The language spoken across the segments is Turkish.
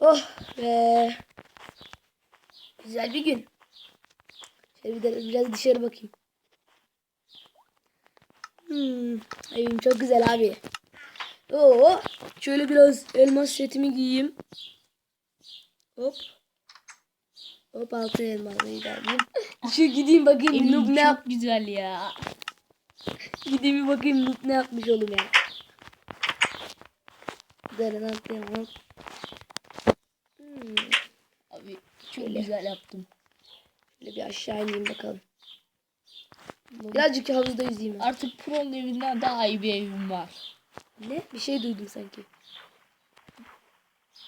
Oh be. Güzel bir gün. Şöyle bir de biraz dışarı bakayım. Hmm, evim çok güzel abi. Oo, şöyle biraz elmas setimi giyeyim. Hop. Hop altı da alayım. Şu gideyim bakayım Evin Noob ne yap güzel ya. gideyim bir bakayım Noob ne yapmış oğlum ya. Derine atlayalım. Hmm. Çok Şöyle. güzel yaptım. Şöyle bir aşağı ineyim bakalım. Birazcık havuzda yüzeyim. ben. Artık Pro'nun evinden daha iyi bir evim var. Ne? Bir şey duydum sanki.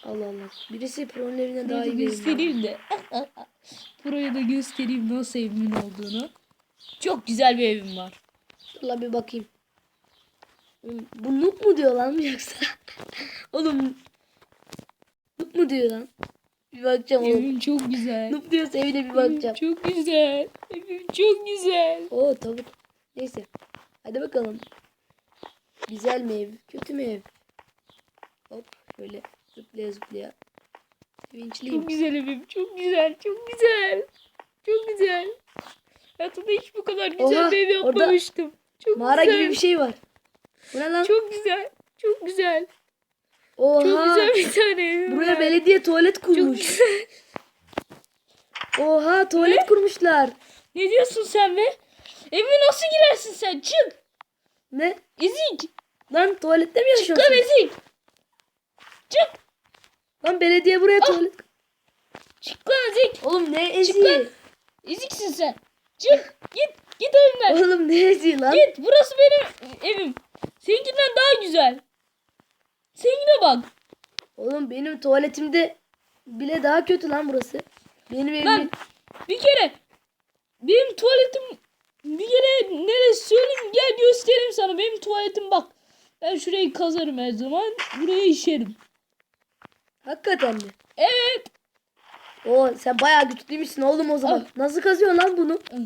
Allah Allah. Birisi Pro'nun evine daha Pro'yu iyi bir evim var. göstereyim de. Pro'ya da göstereyim nasıl evimin olduğunu. Çok güzel bir evim var. Dur la bir bakayım. Oğlum, Bu noob mu diyor lan yoksa? Oğlum noob mu diyor lan? Bir bakacağım oğlum. Evim çok güzel. Noob diyorsa evine bir Evim bakacağım. çok güzel. Evim çok güzel. Oo tavuk. Neyse. Hadi bakalım. Güzel mi ev? Kötü mü ev? Hop şöyle zıplaya zıplaya. Sevinçliyim. Çok güzel evim. Çok güzel. Çok güzel. Çok güzel. Hayatımda hiç bu kadar güzel Oha, bir ev yapmamıştım. Çok Mağara güzel. gibi bir şey var. Bu ne lan? Çok güzel. Çok güzel. Oha. Çok güzel bir tane belediye tuvalet Çok kurmuş. güzel. Oha tuvalet kurmuşlar. Ne diyorsun sen be? Evime nasıl girersin sen? Çık. Ne? Ezik. Lan tuvalette mi Çık lan yaşıyorsun? ezik. Çık. Lan belediye buraya Ah. tuvalet. Çık lan ezik. Oğlum ne lan. eziği? Eziksin sen. Çık. Git. Git evimden. Oğlum ne eziği lan? Git. Burası benim evim. Seninkinden daha güzel. Seninkine bak. Oğlum benim tuvaletimde bile daha kötü lan burası. Benim evim. Lan bir kere benim tuvaletim bir kere neresi söyleyeyim gel göstereyim sana benim tuvaletim bak. Ben şurayı kazarım her zaman. Buraya işerim. Hakikaten mi? Evet. Oo sen bayağı güçlüymüşsün oğlum o zaman. Ah. Nasıl kazıyorsun lan bunu? Ah.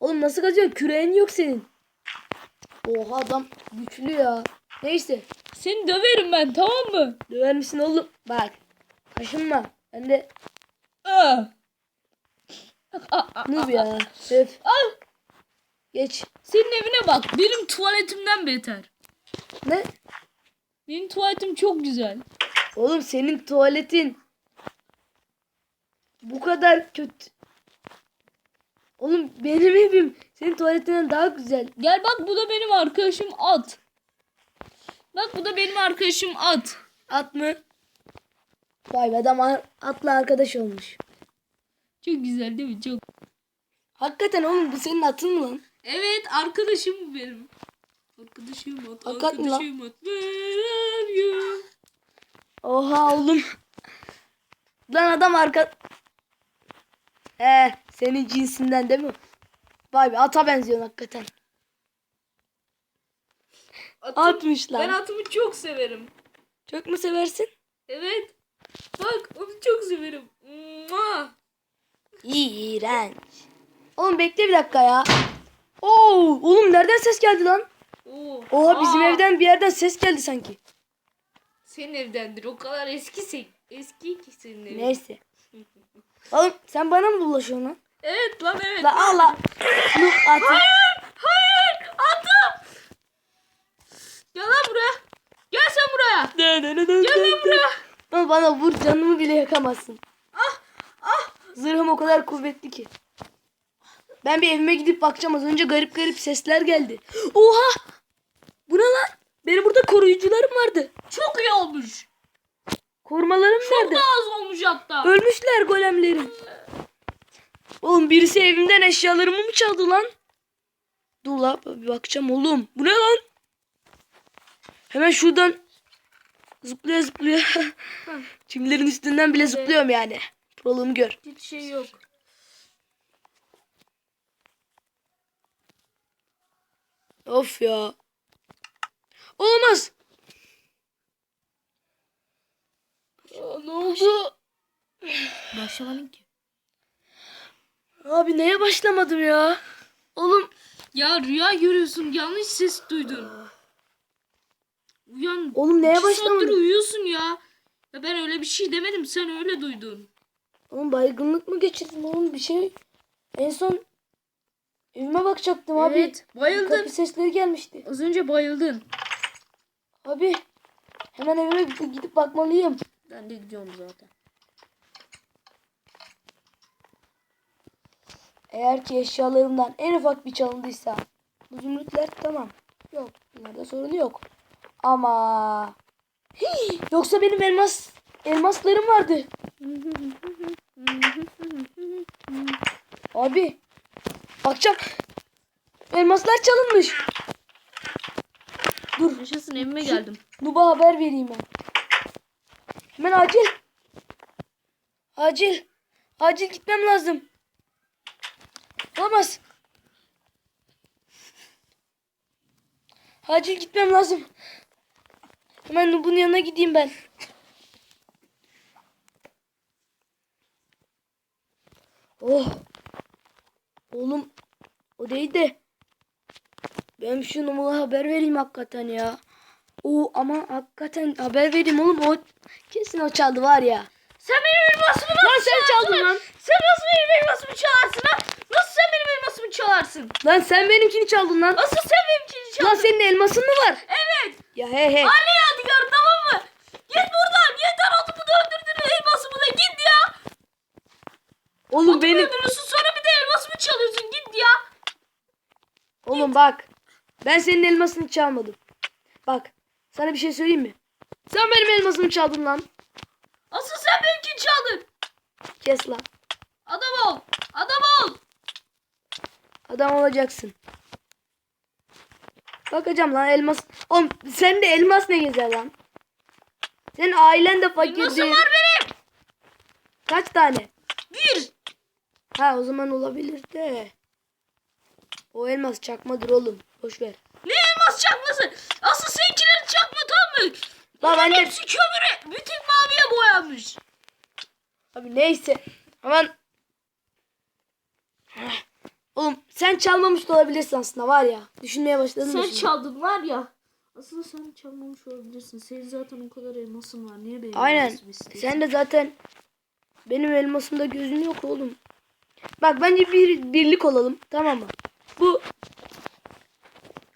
Oğlum nasıl kazıyorsun? Küreğin yok senin. Oha adam güçlü ya. Neyse. Seni döverim ben tamam mı? Döver misin oğlum? Bak. Kaşınma. Ben de Ah. Ah, ah, noob ya. Öf. ah. Geç. Senin evine bak. Benim tuvaletimden beter. Ne? Benim tuvaletim çok güzel. Oğlum senin tuvaletin bu kadar kötü. Oğlum benim evim senin tuvaletinden daha güzel. Gel bak bu da benim arkadaşım at. Bak bu da benim arkadaşım at. At mı? Vay be adam atla arkadaş olmuş. Çok güzel değil mi? Çok. Hakikaten oğlum bu senin atın mı lan? Evet arkadaşım bu benim. Arkadaşım at. Hakikat mi lan? arkadaşım at. Where? Oha oğlum. Lan adam arka... Ee, senin cinsinden değil mi? Vay be ata benziyorsun hakikaten. Atım- Atmış lan. Ben atımı çok severim. Çok mu seversin? Evet. Bak onu çok severim. Mua. İğrenç. Oğlum bekle bir dakika ya. Oo, oğlum nereden ses geldi lan? Oo. Oha bizim Aa, evden bir yerden ses geldi sanki. Senin evdendir. O kadar eski eski ki senin evin. Neyse. Oğlum sen bana mı bulaşıyorsun lan? Evet lan evet. La al la. Nuh atı. Hayır. Hayır. Gel lan buraya. Gel sen buraya. Gel lan buraya. Ama bana vur canımı bile yakamazsın. Ah. Ah. Zırhım o kadar kuvvetli ki. Ben bir evime gidip bakacağım. Az önce garip garip sesler geldi. Oha! Bu ne lan? Benim burada koruyucularım vardı. Çok iyi olmuş. Korumalarım Çok nerede? daha az olmuş hatta. Ölmüşler golemlerim. Oğlum birisi evimden eşyalarımı mı çaldı lan? Dur la bir bakacağım oğlum. Bu ne lan? Hemen şuradan zıplaya zıplaya. Çimlerin üstünden bile zıplıyorum yani. Proluğumu gör. Hiç şey yok. Of ya. Olamaz. Aa, ne oldu? Başlamadın ki. Abi neye başlamadım ya? Oğlum Ya rüya görüyorsun. Yanlış ses duydun. Uyan. oğlum neye başlamadım? uyuyorsun ya. Ya ben öyle bir şey demedim. Sen öyle duydun. Oğlum baygınlık mı geçirdim oğlum bir şey. En son evime bakacaktım abi. Evet, bayıldın. Kapı sesleri gelmişti. Az önce bayıldın. Abi hemen evime gidip bakmalıyım. Ben de gidiyorum zaten. Eğer ki eşyalarımdan en ufak bir çalındıysa bu zümrütler tamam. Yok bunlarda sorun yok. Ama Hii, yoksa benim elmas elmaslarım vardı. Abi bakacağım. Elmaslar çalınmış. Dur Yaşasın evime geldim. Nuba haber vereyim ben. Hemen acil. Acil. Acil gitmem lazım. Olamaz. Acil gitmem lazım. Hemen Nub'un yanına gideyim ben. Oh. Oğlum o değil de ben şu Nub'a haber vereyim hakikaten ya. O ama hakikaten haber vereyim oğlum o kesin o çaldı var ya. Sen benim elmasımı nasıl Lan sen çaldın lan. Sen nasıl benim elmasımı çalarsın lan? Nasıl sen benim elmasımı çalarsın? Lan sen benimkini çaldın lan. Asıl sen benimkini çaldın. Lan senin elmasın mı var? Evet. Ya he he. Anne yadigarı tamam mı? Git buradan. Yeter adımı da öldürdün elmasımı da git ya. Adımı benim. öldürüyorsun sonra bir de elmasımı çalıyorsun git ya. Oğlum bak. Ben senin elmasını çalmadım. Bak. Sana bir şey söyleyeyim mi? Sen benim elmasımı çaldın lan. Asıl sen benimkini çaldın. Kes lan. Adam ol. Adam ol. Adam olacaksın. Bakacağım lan elmas. Oğlum sen de elmas ne gezer lan? Senin ailen de fakir Elmasım değil. var benim. Kaç tane? Bir. Ha o zaman olabilir de. O elmas çakmadır oğlum. Boş ver. Ne elmas çakması? Asıl seninkileri çakma tamam mı? Lan ben hepsi kömürü. Bütün maviye boyanmış. Abi neyse. Aman. Oğlum sen çalmamış da olabilirsin aslında var ya. Düşünmeye başladım. da Sen şimdi. çaldın var ya. Aslında sen çalmamış olabilirsin. Senin zaten o kadar elmasın var. Niye benim Aynen. elmasımı istiyorsun? Sen de zaten benim elmasımda gözün yok oğlum. Bak bence bir birlik olalım. Tamam mı? Bu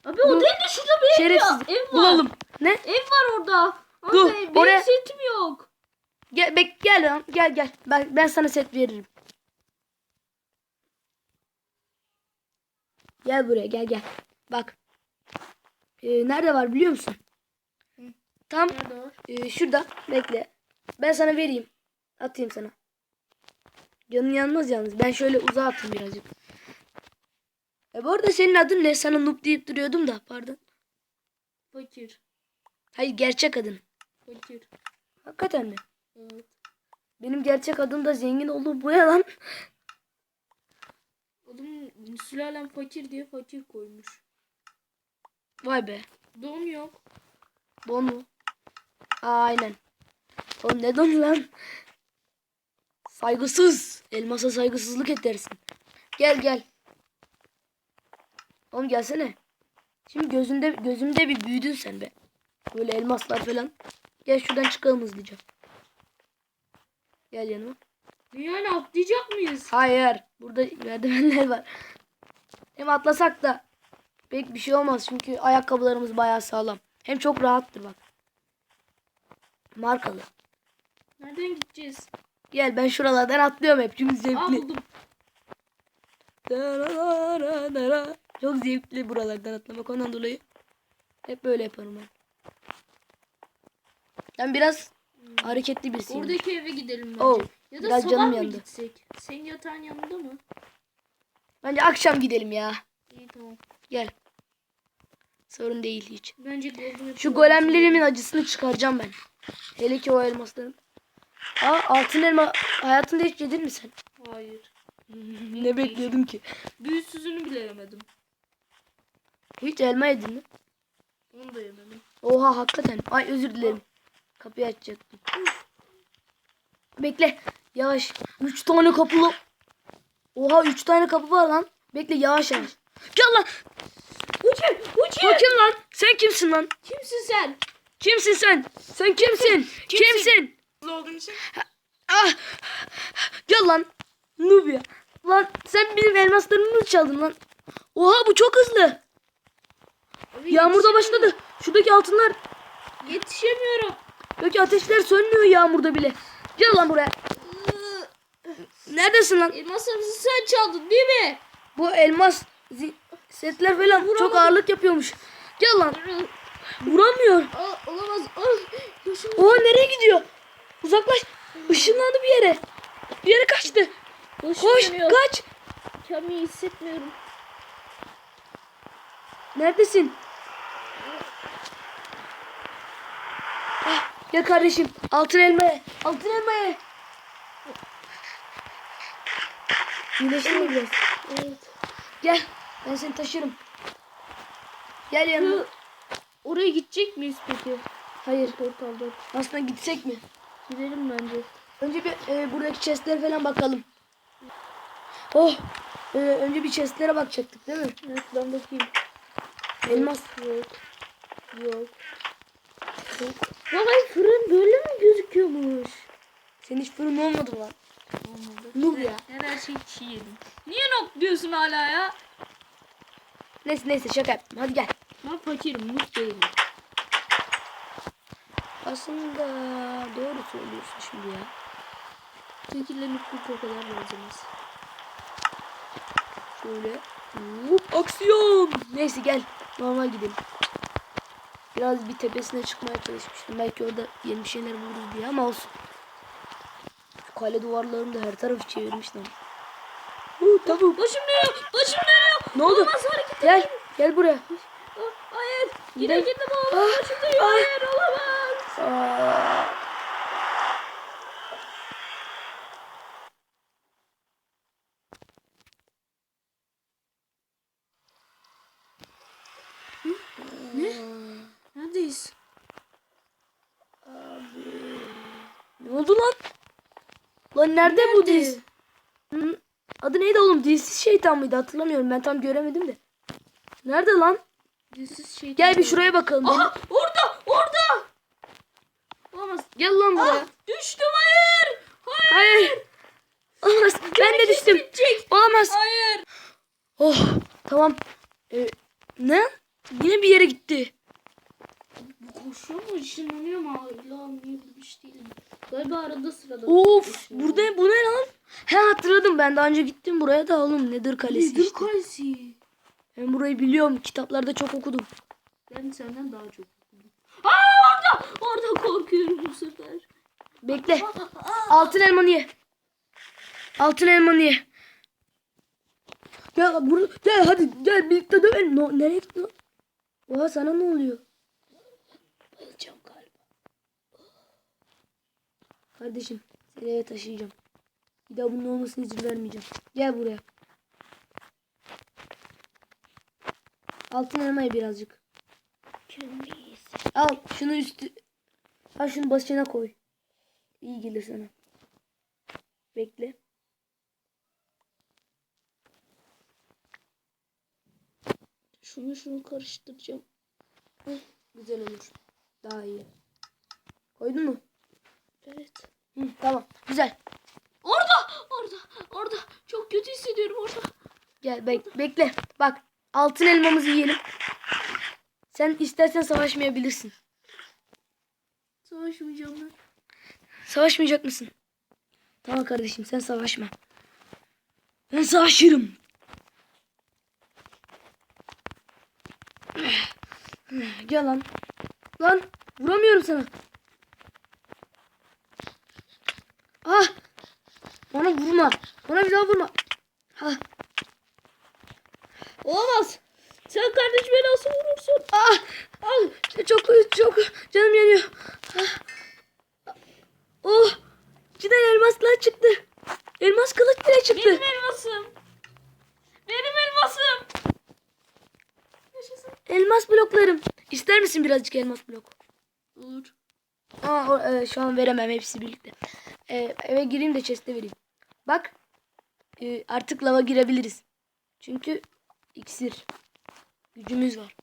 Abi o değil de şurada bir ev, şerefsiz ya. ev var. bulalım. Ne? Ev var orada. Ama Dur, benim oraya- setim yok. Gel bek gel lan. Gel gel. Ben, ben sana set veririm. Gel buraya gel gel. Bak. Ee, nerede var biliyor musun? Tam Nerede var? Ee, şurada bekle. Ben sana vereyim. Atayım sana. Canın yanmaz yalnız. Ben şöyle uzağa atayım birazcık. E bu arada senin adın ne? Sana noob deyip duruyordum da pardon. Fakir. Hayır gerçek adın. Fakir. Hakikaten mi? Evet. Benim gerçek adım da zengin oldu. Bu ne lan? Adım sülalem fakir diye fakir koymuş. Vay be. Don yok. Don mu? Aa, aynen. Oğlum ne don lan? Saygısız. Elmasa saygısızlık edersin. Gel gel. Oğlum gelsene. Şimdi gözünde gözümde bir büyüdün sen be. Böyle elmaslar falan. Gel şuradan çıkalım hızlıca. Gel yanıma. Yani atlayacak mıyız? Hayır. Burada merdivenler var. Hem atlasak da pek bir şey olmaz. Çünkü ayakkabılarımız bayağı sağlam. Hem çok rahattır bak. Markalı. Nereden gideceğiz? Gel ben şuralardan atlıyorum hep çünkü zevkli. Dararara. Çok zevkli buralardan atlamak ondan dolayı. Hep böyle yaparım ben. Ben biraz hareketli birisiyim. Oradaki eve gidelim bence. Oh, ya da biraz sabah canım mı yandı. gitsek? Senin yatağın yanında mı? Bence akşam gidelim ya. İyi tamam. Gel. Sorun değil hiç. Bence Şu golemlerimin acısını çıkaracağım ben. Hele ki o elmasların. Aa altın elma hayatında hiç yedin mi sen? Hayır. ne bekliyordum ki? Büyüsüzünü bile yemedim. Hiç elma yedin mi? Onu da yemedim. Oha hakikaten. Ay özür dilerim. Kapıyı açacaktım. Bekle. Yavaş. Üç tane kapılı. Oha üç tane kapı var lan. Bekle yavaş yavaş. Gel lan. Uçur! Uçur! O kim lan? Sen kimsin lan? Kimsin sen? Kimsin sen? Sen kimsin? Kimsin? hızlı olduğun için. Ah! Gel lan. Noob ya. Lan sen benim elmaslarımı mı çaldın lan? Oha bu çok hızlı. Yağmur da başladı. Şuradaki altınlar, Yetişemiyorum. şuradaki ateşler sönmüyor yağmurda bile. Gel lan buraya. Neredesin lan? Elmaslarımızı sen çaldın değil mi? Bu elmas setler falan çok ağırlık yapıyormuş. Gel lan. Vuramıyor. Aa, olamaz. Başım Oha nereye gidiyor? Uzaklaş. Işınlandı bir yere. Bir yere kaçtı. Koş kaç. Kendimi hissetmiyorum. Neredesin? Ah, Gel kardeşim. Altın elmaya. Altın elmaya. İyileştin mi biraz? Evet. Gel. Ben seni taşırım. Gel yanıma. Oraya gidecek miyiz peki? Hayır. Portalda. Aslında gitsek mi? Gidelim bence. Önce bir e, buradaki chestlere falan bakalım. Oh. E, önce bir chestlere bakacaktık değil mi? Evet ben bakayım. Elmas. Yok. Yok. Yok. Vay fırın böyle mi gözüküyormuş? Senin hiç fırın olmadı lan? Olmadı. Noob ya. Ben her şeyi çiğ yedim. Niye nok diyorsun hala ya? Neyse neyse şaka yaptım. Hadi gel. Ben fakirim, mut değilim. Aslında doğru söylüyorsun şimdi ya. Fakirle mutluluk o kadar benzemez. Şöyle. Vup, aksiyon. Neyse gel. Normal gidelim. Biraz bir tepesine çıkmaya çalışmıştım. Belki orada yeni bir şeyler buluruz diye ama olsun. Şu kale duvarlarını da her tarafı çevirmiş lan. Huu, tavuk. Başım dönüyor, başım dönüyor. Ne oldu? Olmaz Gel. Gel buraya. Ah, Hayır, gittim oğlum. Ah, Başım dönüyor, ah. hayır Aa. Neredeyiz? Ne oldu lan? Lan nerede bu diz? Hı? Adı neydi oğlum? Dilsiz şeytan mıydı? Hatırlamıyorum. Ben tam göremedim de. Nerede lan? Dilsiz şey. Gel bir şuraya bakalım. Aha. Gel lan buraya. Ah, düştüm, hayır. Hayır. Hayır. Olamaz. Ben de düştüm. bitecek. Olamaz. Hayır. Oh. Tamam. Ee, ne? Yine bir yere gitti. Bu koşuyor mu? Işınlanıyor mu? Allah'ım niye bilmiş değilim. Galiba arada sırada. Of. Burada bu ne lan? He hatırladım. Ben daha önce gittim buraya da oğlum. Nedir kalesi Nedir işte. kalesi? Ben burayı biliyorum. Kitaplarda çok okudum. Ben senden daha çok. Aa orada! Orada korkuyorum bu sefer. Bekle. Altın elmanı ye. Altın elmanı ye. Gel bur gel hadi gel birlikte dövelim. No, nereye gittin lan? Oha sana ne oluyor? Bayılacağım galiba. Kardeşim seni eve taşıyacağım. Bir daha bunun olmasına izin vermeyeceğim. Gel buraya. Altın elma ye birazcık. Kendimi Al şunu üstü. Al şunu başına koy. İyi gelir sana. Bekle. Şunu şunu karıştıracağım. Güzel olur. Daha iyi. Koydun mu? Evet. Hı, tamam. Güzel. Orada! Orada! Orada! Çok kötü hissediyorum orada. Gel bek bekle. Bak altın elmamızı yiyelim. Sen istersen savaşmayabilirsin. Savaşmayacağım ben. Savaşmayacak mısın? Tamam kardeşim sen savaşma. Ben savaşırım. Gel lan. Lan vuramıyorum sana. Ah! Bana vurma. Bana bir daha vurma. Ha. Olamaz. Sen kardeşime nasıl vurursun? Ah! Al! Çok çok canım yanıyor. Ah. Oh! Cidden elmaslar çıktı. Elmas kılıç bile çıktı. Benim elmasım. Benim elmasım. Yaşasın. Elmas bloklarım. İster misin birazcık elmas blok? Olur. Aa, e, şu an veremem hepsi birlikte. E, eve gireyim de chest'e vereyim. Bak. e, artık lava girebiliriz. Çünkü iksir. Gücümüz var.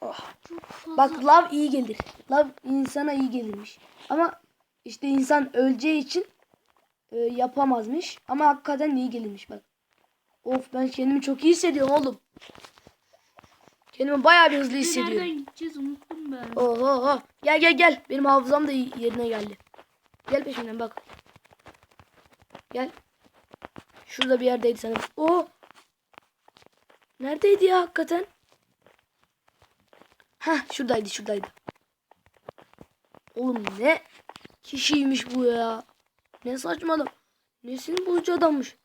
Oh. Bak lav iyi gelir. Lav insana iyi gelirmiş. Ama işte insan öleceği için e, yapamazmış. Ama hakikaten iyi gelirmiş bak. Of ben kendimi çok iyi hissediyorum oğlum. Kendimi bayağı bir hızlı hissediyorum. Nereden gideceğiz unuttum ben. Oho oho. Gel gel gel. Benim hafızam da yerine geldi. Gel peşimden bak. Gel. Şurada bir yerdeydi sanırım. Oo. Neredeydi ya hakikaten? Hah şuradaydı şuradaydı. Oğlum ne kişiymiş bu ya. Ne saçmalım. Nesini bulucu adammış.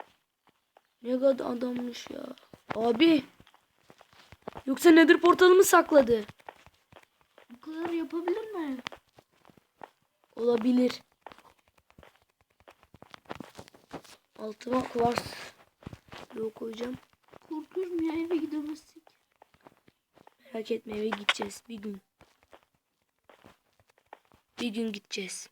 Ne kadar adammış ya. Abi. Yoksa nedir portalımı sakladı? Bu kadar yapabilir mi? Olabilir. Altıma kuvars bloğu koyacağım. Korkuyorum ya eve gidemezsek. Merak etme eve gideceğiz bir gün. Bir gün gideceğiz.